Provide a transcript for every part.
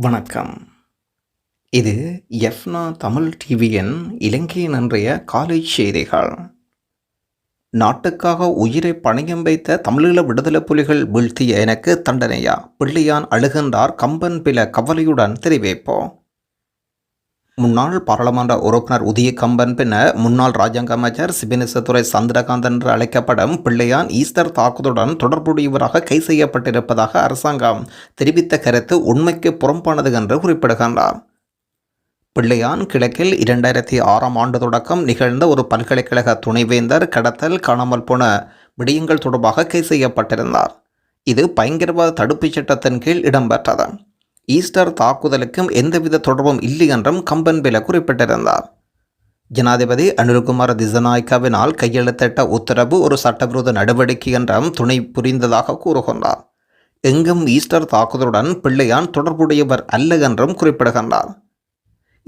வணக்கம். இது எஃப்னா தமிழ் டிவியின் இலங்கையின் அன்றைய காலை செய்திகள். நாட்டுக்காக உயிரை பணயம் வைத்த தமிழீழ விடுதலை புலிகள் வீழ்த்திய எனக்கு தண்டனையா? பிள்ளையான் அழுகின்றார் கம்பன் பில கவலையுடன் தெரிவிப்போம். முன்னாள் பாராளுமன்ற உறுப்பினர் உதய கம்பன் பின்னர் முன்னாள் ராஜாங்க அமைச்சர் சிபினிசத்துறை சந்திரகாந்த் என்று அழைக்கப்படும் பிள்ளையான் ஈஸ்டர் தாக்குதலுடன் தொடர்புடையவராக கை செய்யப்பட்டிருப்பதாக அரசாங்கம் தெரிவித்த கருத்து உண்மைக்கு புறம்பானது என்று குறிப்பிடுகின்றார். பிள்ளையான் கிழக்கில் இரண்டாயிரத்தி ஆறாம் ஆண்டு தொடக்கம் நிகழ்ந்த ஒரு பல்கலைக்கழக துணைவேந்தர் கடத்தல் காணாமல் போன விடயங்கள் தொடர்பாக கை செய்யப்பட்டிருந்தார். இது பயங்கரவாத தடுப்புச் சட்டத்தின் கீழ் இடம்பெற்றது. ஈஸ்டர் தாக்குதலுக்கும் எந்தவித தொடர்பும் இல்லை என்றும் கம்பன்பில குறிப்பிட்டிருந்தார். ஜனாதிபதி அனில்குமார் திசநாயக்காவினால் கையெழுத்திட்ட உத்தரவு ஒரு சட்டவிரோத நடவடிக்கை என்றும் துணை புரிந்ததாக கூறுகின்றார். எங்கும் ஈஸ்டர் தாக்குதலுடன் பிள்ளையான் தொடர்புடையவர் அல்ல என்றும் குறிப்பிடுகின்றார்.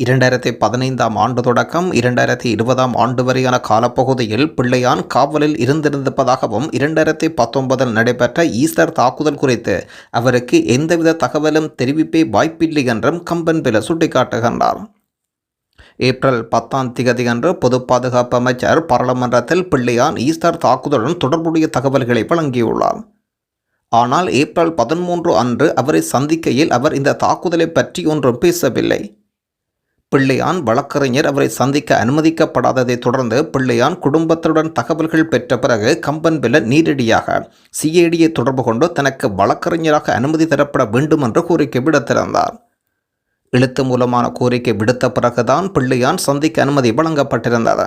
இரண்டாயிரத்தி பதினைந்தாம் ஆண்டு தொடக்கம் இரண்டாயிரத்தி இருபதாம் ஆண்டு வரையான காலப்பகுதியில் பிள்ளையான் காவலில் இருந்திருந்திருப்பதாகவும் இரண்டாயிரத்தி பத்தொன்பதில் நடைபெற்ற ஈஸ்டர் தாக்குதல் குறித்து அவருக்கு எந்தவித தகவலும் தெரிவிப்பே வாய்ப்பில்லை என்றும் கம்பன்பில சுட்டிக்காட்டுகின்றார். ஏப்ரல் பத்தாம் திகதி அன்று பொது பாதுகாப்பு அமைச்சர் பாராளுமன்றத்தில் பிள்ளையான் ஈஸ்டர் தாக்குதலுடன் தொடர்புடைய தகவல்களை வழங்கியுள்ளார். ஆனால் ஏப்ரல் பதிமூன்று அன்று அவரை சந்திக்கையில் அவர் இந்த தாக்குதலை பற்றி ஒன்றும் பேசவில்லை. பிள்ளையான் வழக்கறிஞர் அவரை சந்திக்க அனுமதிக்கப்படாததை தொடர்ந்து பிள்ளையான் குடும்பத்துடன் தகவல்கள் பெற்ற பிறகு கம்பன்பில நீரடியாக சிஐடியை தொடர்பு கொண்டு தனக்கு வழக்கறிஞராக அனுமதி தரப்பட வேண்டும் என்று கோரிக்கை விடுத்திருந்தார். எழுத்து மூலமான கோரிக்கை விடுத்த பிறகுதான் பிள்ளையான் சந்திக்க அனுமதி வழங்கப்பட்டிருந்தது.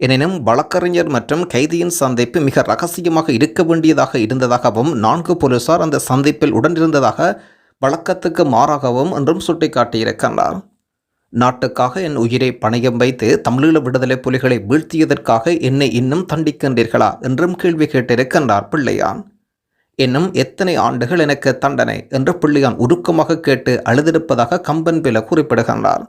எனினும் வழக்கறிஞர் மற்றும் கைதியின் சந்திப்பு மிக ரகசியமாக இருக்க வேண்டியதாக இருந்ததாகவும் நான்கு போலீசார் அந்த சந்திப்பில் உடனிருந்ததாக வழக்கத்துக்கு மாறாகவும் என்றும் சுட்டிக்காட்டியிருக்கின்றார். நாட்டுக்காக என் உயிரை பணயம் வைத்து தமிழீழ விடுதலை புலிகளை வீழ்த்தியதற்காக என்னை இன்னும் தண்டிக்கின்றீர்களா என்றும் கேள்வி கேட்டிருக்கின்றார் பிள்ளையான். இன்னும் எத்தனை ஆண்டுகள் எனக்கு தண்டனை என்று பிள்ளையான் உருக்கமாக கேட்டு அழுதிருப்பதாக கம்பன் பில குறிப்பிடுகின்றார்.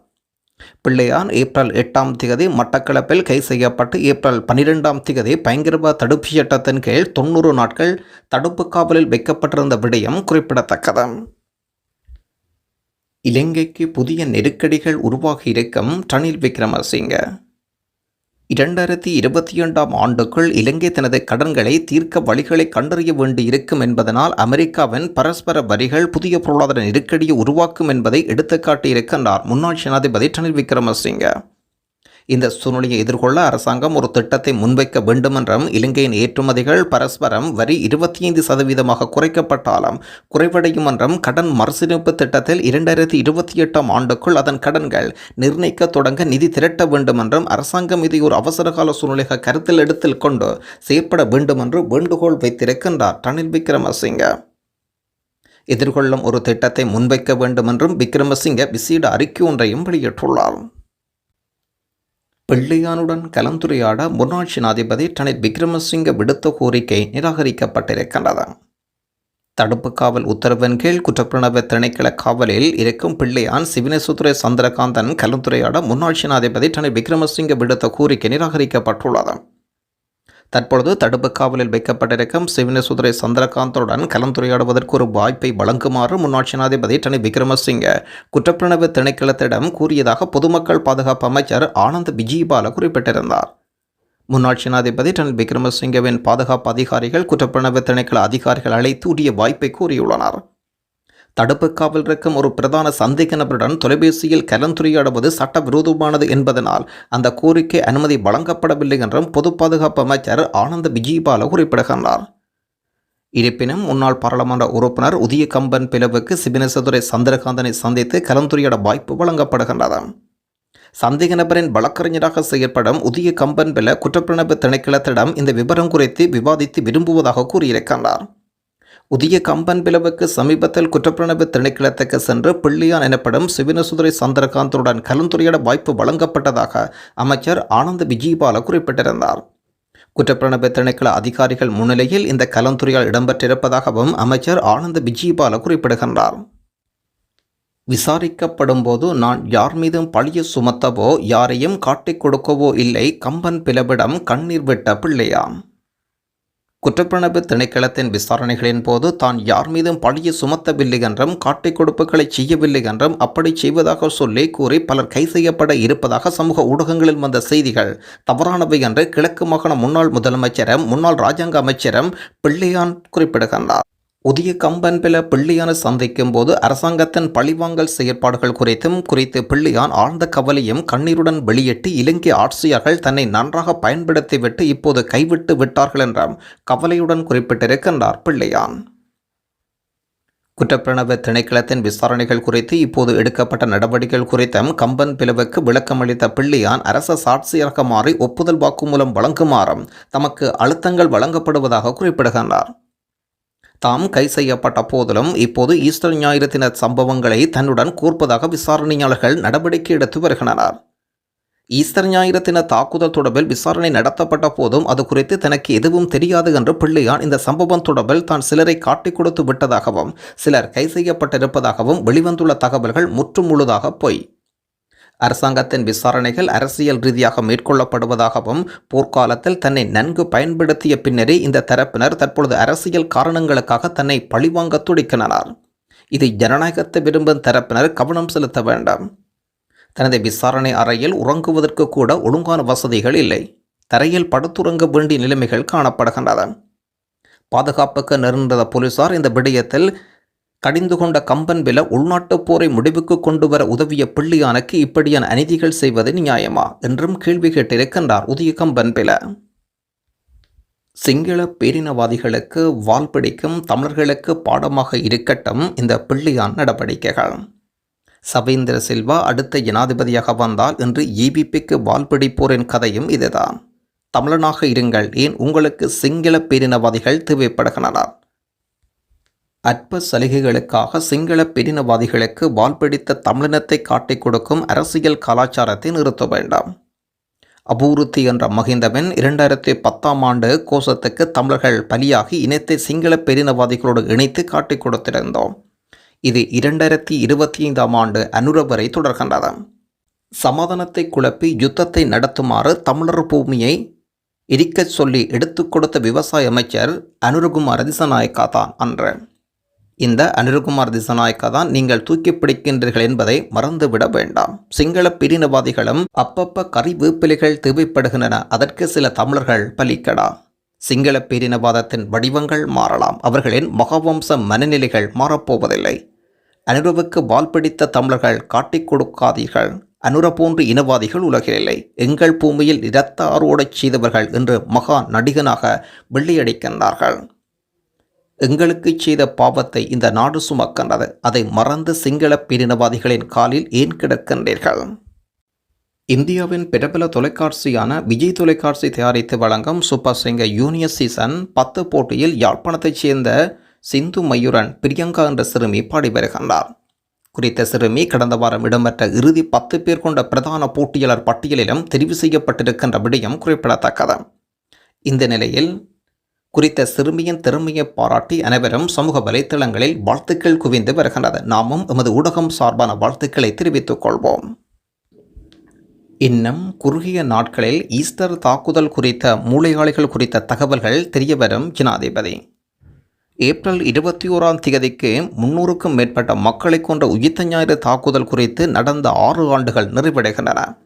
பிள்ளையான் ஏப்ரல் எட்டாம் திகதி மட்டக்களப்பில் கை செய்யப்பட்டு ஏப்ரல் பனிரெண்டாம் திகதி பயங்கரவாத தடுப்பு சட்டத்தின் கீழ் தொண்ணூறு நாட்கள் தடுப்பு காவலில் வைக்கப்பட்டிருந்த விடயம் குறிப்பிடத்தக்கது. இலங்கைக்கு புதிய நெருக்கடிகள் உருவாகி இருக்கும் ரணில் விக்ரமசிங்க. இரண்டாயிரத்தி இருபத்தி இரண்டாம் ஆண்டுக்குள் இலங்கை தனது கடன்களை தீர்க்க வழிகளை கண்டறிய வேண்டியிருக்கும் என்பதனால் அமெரிக்காவின் பரஸ்பர வரிகள் புதிய பொருளாதார நெருக்கடியை உருவாக்கும் என்பதை எடுத்துக்காட்டியிருக்கின்றார் முன்னாள் ஜனாதிபதி ரணில் விக்ரமசிங்க. இந்த சூழ்நிலையை எதிர்கொள்ள அரசாங்கம் ஒரு திட்டத்தை முன்வைக்க வேண்டுமென்றும் இலங்கையின் ஏற்றுமதிகள் பரஸ்பரம் வரி இருபத்தி ஐந்து சதவீதமாக குறைக்கப்பட்டாலும் குறைவடையும் என்றும் கடன் மறுசீரமைப்பு திட்டத்தில் இரண்டாயிரத்தி இருபத்தி எட்டாம் ஆண்டுக்குள் அதன் கடன்கள் நிர்ணயிக்க தொடங்க நிதி திரட்ட வேண்டும் என்றும் அரசாங்கம் இதை ஒரு அவசரகால சூழ்நிலையாக கருத்தில் எடுத்தில் கொண்டு செயற்பட வேண்டும் என்று வேண்டுகோள் வைத்திருக்கின்றார் ரணில் விக்ரமசிங்க. எதிர்கொள்ளும் ஒரு திட்டத்தை முன்வைக்க வேண்டும் என்றும் விக்ரமசிங்க விசேட அறிக்கை ஒன்றையும் வெளியிட்டுள்ளார். பிள்ளையானுடன் கலந்துரையாட முன்னாள் ஜனாதிபதி ரணில் விக்ரமசிங்க விடுத்த கோரிக்கை நிராகரிக்கப்பட்டிருக்கின்றது தடுப்பு காவல் உத்தரவின் கீழ் குற்றப்புலனாய்வு திணைக்கள காவலில் இருக்கும் பிள்ளையான் சிவனேசுத்துறை சந்திரகாந்தன் கலந்துரையாட முன்னாள் ஜனாதிபதி ரணில் விக்ரமசிங்க விடுத்த கோரிக்கை நிராகரிக்கப்பட்டுள்ளது. தற்பொழுது தடுப்பு காவலில் வைக்கப்பட்டிருக்கும் சிவனேசுதுரை சந்திரகாந்துடன் கலந்துரையாடுவதற்கு ஒரு வாய்ப்பை வழங்குமாறு முன்னாள் ஜனாதிபதி டனி விக்ரமசிங்க குற்றப்பிரணவு திணைக்களத்திடம் கூறியதாக பொதுமக்கள் பாதுகாப்பு அமைச்சர் ஆனந்த் விஜயபால குறிப்பிட்டிருந்தார். முன்னாள் ஜனாதிபதி டனில் விக்ரமசிங்கவின் பாதுகாப்பு அதிகாரிகள் குற்றப்பிரணவு திணைக்கள அதிகாரிகள் அழைத்து உரிய வாய்ப்பை கூறியுள்ளனர். தடுப்பு காவல் இருக்கும் ஒரு பிரதான சந்தேக நபருடன் தொலைபேசியில் கலந்துரையாடுவது சட்டவிரோதமானது என்பதனால் அந்த கோரிக்கை அனுமதி வழங்கப்படவில்லை என்றும் பொது பாதுகாப்பு அமைச்சர் ஆனந்த விஜயபால குறிப்பிடுகின்றார். இருப்பினும் முன்னாள் பாராளுமன்ற உறுப்பினர் உதய கம்பன் பிளவுக்கு சிபினசதுரை சந்திரகாந்தனை சந்தித்து கலந்துரையாட வாய்ப்பு வழங்கப்படுகின்றது. சந்தேக நபரின் வழக்கறிஞராக செயற்படும் உதய கம்பன் பில குற்றப்பிரணப்பு திணைக்களத்திடம் இந்த விவரம் குறித்து விவாதித்து விரும்புவதாக கூறியிருக்கின்றார். உதிய கம்பன் பிளவுக்கு சமீபத்தில் குற்றப்பிரணவு திணைக்களத்துக்கு சென்று பிள்ளையான் எனப்படும் சிவனசுதுரை சந்திரகாந்தருடன் கலந்துரையாட வாய்ப்பு வழங்கப்பட்டதாக அமைச்சர் ஆனந்த் விஜயபால குறிப்பிட்டிருந்தார். குற்றப்புலனாய்வு திணைக்கள அதிகாரிகள் முன்னிலையில் இந்த கலந்துரையால் இடம்பெற்றிருப்பதாகவும் அமைச்சர் ஆனந்த் விஜயபால குறிப்பிடுகின்றார். விசாரிக்கப்படும் போது நான் யார் மீதும் பழிய சுமத்தவோ யாரையும் காட்டிக் கொடுக்கவோ இல்லை கம்பன் பிளவிடம் கண்ணீர் விட்ட பிள்ளையாம். குற்றப்புலனாய்வு திணைக்களத்தின் விசாரணைகளின் போது தான் யார் மீதும் பழியை சுமத்தவில்லை என்றும் காட்டை கொடுப்புகளை செய்யவில்லை என்றும் அப்படி செய்வதாக சொல்லி கூறி பலர் கை செய்யப்பட இருப்பதாக சமூக ஊடகங்களில் வந்த செய்திகள். தவறானவை என்று கிழக்கு மாகாண முன்னாள் முதலமைச்சரும் முன்னாள் ராஜாங்க அமைச்சரும் பிள்ளையான் குறிப்பிடுகின்றார். புதிய கம்பன்பில பிள்ளையானை சந்திக்கும் போது அரசாங்கத்தின் பழிவாங்கல் செயற்பாடுகள் குறித்தும் குறித்து பிள்ளையான் ஆழ்ந்த கவலையும் கண்ணீருடன் வெளியிட்டு இலங்கை ஆட்சியர்கள் தன்னை நன்றாக பயன்படுத்திவிட்டு இப்போது கைவிட்டு விட்டார்கள் என்ற கவலையுடன் குறிப்பிட்டிருக்கின்றார் பிள்ளையான். குற்றப்பிரணவ திணைக்களத்தின் விசாரணைகள் குறித்து இப்போது எடுக்கப்பட்ட நடவடிக்கைகள் குறித்தும் கம்பன் பிளவுக்கு விளக்கமளித்த பிள்ளையான் அரச சாட்சியராக மாறி ஒப்புதல் வாக்குமூலம் வழங்குமாறும் தமக்கு அழுத்தங்கள் வழங்கப்படுவதாக குறிப்பிடுகின்றார். தாம் கை செய்யப்பட்ட போதிலும் இப்போது ஈஸ்டர் ஞாயிறு தின சம்பவங்களை தன்னுடன் கூர்ப்பதாக விசாரணையாளர்கள் நடவடிக்கை எடுத்து வருகின்றனர். ஈஸ்டர் ஞாயிறு தின தாக்குதல் தொடர்பில் விசாரணை நடத்தப்பட்ட போதும் அது குறித்து தனக்கு எதுவும் தெரியாது என்று பிள்ளையான் இந்த சம்பவம் தொடர்பில் தான் சிலரை காட்டிக் கொடுத்து விட்டதாகவும் சிலர் கை செய்யப்பட்டிருப்பதாகவும் வெளிவந்துள்ள தகவல்கள் முற்றும் முழுதாக பொய். அரசாங்கத்தின் விசாரணைகள் அரசியல் ரீதியாக மேற்கொள்ளப்படுவதாகவும் போர்க்காலத்தில் தன்னை நன்கு பயன்படுத்திய பின்னரே இந்த தரப்பினர் தற்பொழுது அரசியல் காரணங்களுக்காக தன்னை பழிவாங்க துடிக்கின்றனர். இது ஜனநாயகத்தை விரும்பும் தரப்பினர் கவனம் செலுத்த வேண்டாம். தனது விசாரணை அறையில் உறங்குவதற்கு கூட ஒழுங்கான வசதிகள் இல்லை. தரையில் படுத்துறங்க வேண்டிய நிலைமைகள் காணப்படுகின்றன. பாதுகாப்புக்கு நெருந்த போலீசார் இந்த விடயத்தில் கடிந்து கொண்ட கம்பன் வில உள்நாட்டுப் போரை முடிவுக்கு கொண்டு வர உதவிய பிள்ளையானுக்கு இப்படியான அநீதிகள் செய்வது நியாயமா? என்றும் கேள்வி கேட்டிருக்கின்றார் உதய கம்பன் பில சிங்கள பேரினவாதிகளுக்கு வால் பிடிக்கும் தமிழர்களுக்கு பாடமாக இருக்கட்டும் இந்த பிள்ளையான் நடவடிக்கைகள். சவேந்திர சில்வா அடுத்த ஜனாதிபதியாக வந்தால் என்று இபிபிக்கு வால் பிடிப்போரின் கதையும் இதுதான். தமிழனாக இருங்கள் ஏன் உங்களுக்கு சிங்கள பேரினவாதிகள் தேவைப்படுகின்றனர்? அற்ப சலுகைகளுக்காக சிங்கள பெரினவாதிகளுக்கு வால் பிடித்த தமிழினத்தை காட்டிக் கொடுக்கும் அரசியல் கலாச்சாரத்தை நிறுத்த வேண்டாம். அபூருத்தி என்ற மகிந்தவன் இரண்டாயிரத்தி பத்தாம் ஆண்டு கோஷத்துக்கு தமிழர்கள் பலியாகி இனத்தை சிங்கள பெரினவாதிகளோடு இணைத்து காட்டிக் கொடுத்திருந்தோம். இது இரண்டாயிரத்தி இருபத்தி ஐந்தாம் ஆண்டு அனுரவரை தொடர்கின்றது. சமாதானத்தை குழப்பி யுத்தத்தை நடத்துமாறு தமிழர் பூமியை எரிக்கச் சொல்லி எடுத்துக் கொடுத்த விவசாய அமைச்சர் அனுரகுமார் திசநாயக்கா தான் அன்று. இந்த அனிருகுமார் திசநாயக்கா தான் நீங்கள் தூக்கி பிடிக்கின்றீர்கள் என்பதை மறந்துவிட வேண்டாம். சிங்கள பிரினவாதிகளும் அப்பப்ப கறி வீப்பிலைகள் தேவைப்படுகின்றன. அதற்கு சில தமிழர்கள் பலிக்கடா. சிங்கள பேரினவாதத்தின் வடிவங்கள் மாறலாம். அவர்களின் மகவம்ச மனநிலைகள் மாறப்போவதில்லை. அனுரவுக்கு வால் பிடித்த தமிழர்கள் காட்டிக் கொடுக்காதீர்கள். அனுர போன்று இனவாதிகள் உலகில் இல்லை எங்கள் பூமியில் இரத்த ஆரோடச் செய்தவர்கள் என்று மகா நடிகனாக வெள்ளையடிக்கின்றார்கள். எங்களுக்கு செய்த பாவத்தை இந்த நாடு சுமக்கின்றது. அதை மறந்து சிங்கள பேரினவாதிகளின் காலில் ஏன் கிடக்கின்றீர்கள்? இந்தியாவின் பிரபல தொலைக்காட்சியான விஜய் தொலைக்காட்சி தயாரித்து வழங்கும் சூப்பர் சிங்கர் யூனியர் சீசன் பத்து போட்டியில் யாழ்ப்பாணத்தைச் சேர்ந்த சிந்து மயூரன் பிரியங்கா என்ற சிறுமி பாடி வருகின்றார் குறித்த சிறுமி கடந்த வாரம் இடம்பெற்ற இறுதி பத்து பேர் கொண்ட பிரதான போட்டியாளர் பட்டியலிலும் தெரிவு செய்யப்பட்டிருக்கின்ற விடயம் குறிப்பிடத்தக்கது. இந்த நிலையில் குறித்த சிறுமியின் திறமையை பாராட்டி அனைவரும் சமூக வலைத்தளங்களில் வாழ்த்துக்கள் குவிந்து வருகின்றது நாமும் எமது ஊடகம் சார்பான வாழ்த்துக்களை தெரிவித்துக் கொள்வோம். இன்னும் குறுகிய நாட்களில் ஈஸ்டர் தாக்குதல் குறித்த மூளையாளிகள் குறித்த தகவல்கள் தெரியவரும் ஜனாதிபதி. ஏப்ரல் இருபத்தி ஓராம் தேதிக்கு முன்னூறுக்கும் மேற்பட்ட மக்களை கொண்ட உயிர்த்த ஞாயிறு தாக்குதல் குறித்து நடந்த ஆறு ஆண்டுகள் நிறைவடைகின்றன.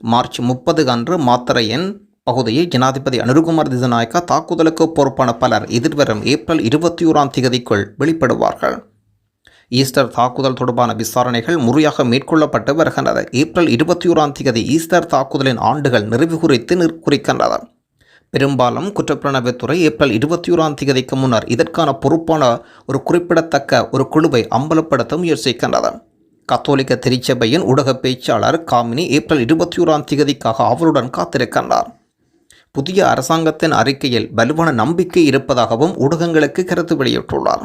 மார்ச் முப்பது அன்று மாத்திரையின் பகுதியில் ஜனாதிபதி அனுருகுமார் திசநாயக்கா தாக்குதலுக்கு பொறுப்பான பலர் எதிர்வரும் ஏப்ரல் இருபத்தி ஓராம் தேதிக்குள் வெளிப்படுவார்கள். ஈஸ்டர் தாக்குதல் தொடர்பான விசாரணைகள் முறையாக மேற்கொள்ளப்பட்டு வருகின்றது ஏப்ரல் இருபத்தி ஓராம் தேதி ஈஸ்டர் தாக்குதலின் ஆண்டுகள் நிறைவு குறித்து குறிக்கின்றது பெரும்பாலும் குற்றப்புலனாய்வுத்துறை ஏப்ரல் இருபத்தி ஓராம் தேதிக்கு முன்னர் இதற்கான பொறுப்பான ஒரு குறிப்பிடத்தக்க ஒரு குழுவை அம்பலப்படுத்த முயற்சிக்கின்றது கத்தோலிக்க திருச்சபையின் ஊடக பேச்சாளர் காமினி ஏப்ரல் இருபத்தி ஓராம் தேதிக்காக அவருடன் காத்திருக்கின்றார். புதிய அரசாங்கத்தின் அறிக்கையில் வலுவான நம்பிக்கை இருப்பதாகவும் ஊடகங்களுக்கு கருத்து வெளியிட்டுள்ளார்.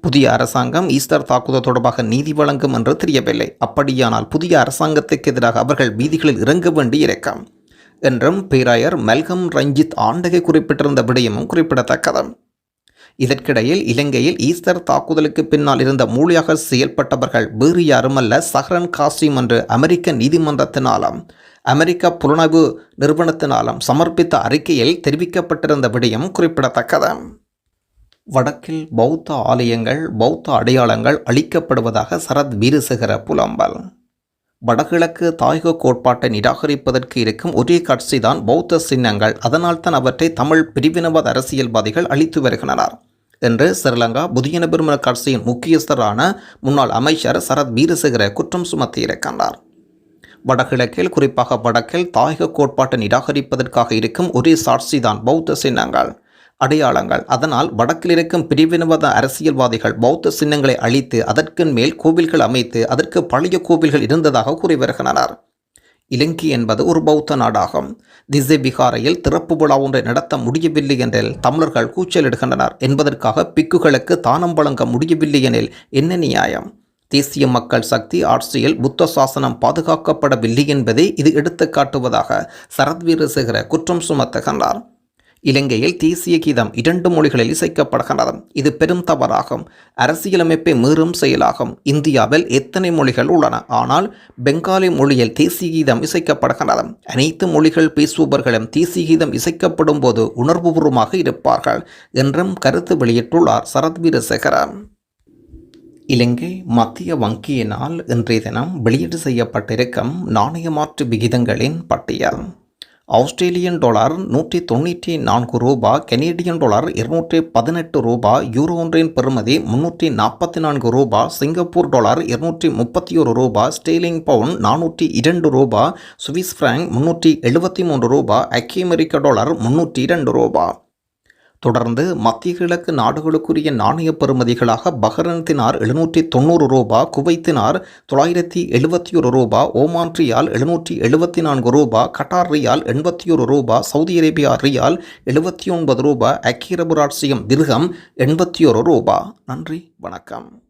புதிய அரசாங்கம் ஈஸ்டர் தாக்குதல் தொடர்பாக நீதி வழங்கும் என்று தெரியவில்லை. அப்படியானால் புதிய அரசாங்கத்துக்கு எதிராக அவர்கள் வீதிகளில் இறங்க வேண்டி இருக்கும் என்றும் பேராயர் மெல்கம் ரஞ்சித் ஆண்டகை குறிப்பிட்டிருந்த விடயமும் குறிப்பிடத்தக்கது. இதற்கிடையில் இலங்கையில் ஈஸ்டர் தாக்குதலுக்கு பின்னால் இருந்த மூலியாக செயல்பட்டவர்கள் வேறு யாருமல்ல சஹரன் காசிம் என்று அமெரிக்க நீதிமன்றத்தினாலும் அமெரிக்க புலனாய்வு நிறுவனத்தினாலும் சமர்ப்பித்த அறிக்கையில் தெரிவிக்கப்பட்டிருந்த விடயம் குறிப்பிடத்தக்கது. வடக்கில் பௌத்த ஆலயங்கள் பௌத்த அடையாளங்கள் அளிக்கப்படுவதாக சரத் வீரசேகர புலம்பல். வடகிழக்கு தாயக கோட்பாட்டை நிராகரிப்பதற்கு இருக்கும் ஒரே கட்சிதான் பௌத்த சின்னங்கள். அதனால்தான் அவற்றை தமிழ் பிரிவினவாத அரசியல்வாதிகள் அளித்து வருகின்றனர் என்று ஸ்ரீலங்கா புதியன பெருமன கட்சியின் முக்கியஸ்தரான முன்னாள் அமைச்சர் சரத் வீரசேகர குற்றம் சுமத்தியிருக்கின்றார். வடகிழக்கில் குறிப்பாக வடக்கில் தாயக கோட்பாட்டை நிராகரிப்பதற்காக இருக்கும் ஒரே சாட்சிதான் பௌத்த சின்னங்கள் அடையாளங்கள். அதனால் வடக்கில் இருக்கும் பிரிவினவாத அரசியல்வாதிகள் பௌத்த சின்னங்களை அழித்து அதற்கு மேல் கோவில்கள் அமைத்து அதற்கு பழைய கோவில்கள் இருந்ததாக கூறி வருகின்றனர். இலங்கை என்பது ஒரு பௌத்த நாடாகும். திசை விகாரையில் திறப்பு விழா ஒன்றை நடத்த முடியவில்லை என்றில் தமிழர்கள் கூச்சலிடுகின்றனர். என்பதற்காக பிக்குகளுக்கு தானம் வழங்க முடியவில்லை எனில் என்ன நியாயம்? தேசிய மக்கள் சக்தி ஆட்சியில் புத்த சாசனம் பாதுகாக்கப்படவில்லை என்பதை இது எடுத்து காட்டுவதாக சரத் வீரசேகர குற்றம் சுமத்துகின்றார் இலங்கையில் தேசிய கீதம் இரண்டு மொழிகளில் இசைக்கப்படுகின்றது. இது பெரும் தவறாகும். அரசியலமைப்பை மீறும் செயலாகும். இந்தியாவில் எத்தனை மொழிகள் உள்ளன? ஆனால் பெங்காலி மொழியில் தேசிய கீதம் இசைக்கப்படுகின்றது. அனைத்து மொழிகள் பேசுபவர்களும் தேசிய கீதம் இசைக்கப்படும் போது உணர்வுபூர்வமாக இருப்பார்கள் என்றும் கருத்து வெளியிட்டுள்ளார் சரத் வீரசேகரன் இலங்கை மத்திய வங்கியினால் இன்றைய தினம் வெளியீடு செய்யப்பட்டிருக்கும் நாணய மாற்று விகிதங்களின் பட்டியல். ஆஸ்திரேலியன் டாலர் நூற்றி தொண்ணூற்றி நான்கு ரூபா கெனேடியன் டாலர் இருநூற்றி பதினெட்டு ரூபா யூரோ ஒன்றின் பெறுமதி முன்னூற்றி நாற்பத்தி நான்கு ரூபா சிங்கப்பூர் டாலர் இருநூற்றி முப்பத்தி ஒரு ரூபா ஸ்டீலிங் பவுன் நானூற்றி இரண்டு ரூபா சுவிஸ் பிராங்க் முன்னூற்றி எழுபத்தி மூன்று ரூபா அக்கி அமெரிக்க டாலர் முன்னூற்றி இரண்டு ரூபா. தொடர்ந்து மத்திய கிழக்கு நாடுகளுக்குரிய நாணய பெறுமதிகளாக பஹ்ரன்தினார் எழுநூற்றி தொண்ணூறு ரூபா குவைத்தினார் தொள்ளாயிரத்தி எழுபத்தி ஒரு ரூபா ஓமான் ரியால் எழுநூற்றி எழுபத்தி நான்கு ரூபா கட்டார் ரியால் எண்பத்தி ஒரு ரூபா சவுதி அரேபியா ரியால் எழுபத்தி ஒன்பது ரூபா ஐக்கிய திருகம் திர்கம் எண்பத்தி ஒரு ரூபா. நன்றி வணக்கம்.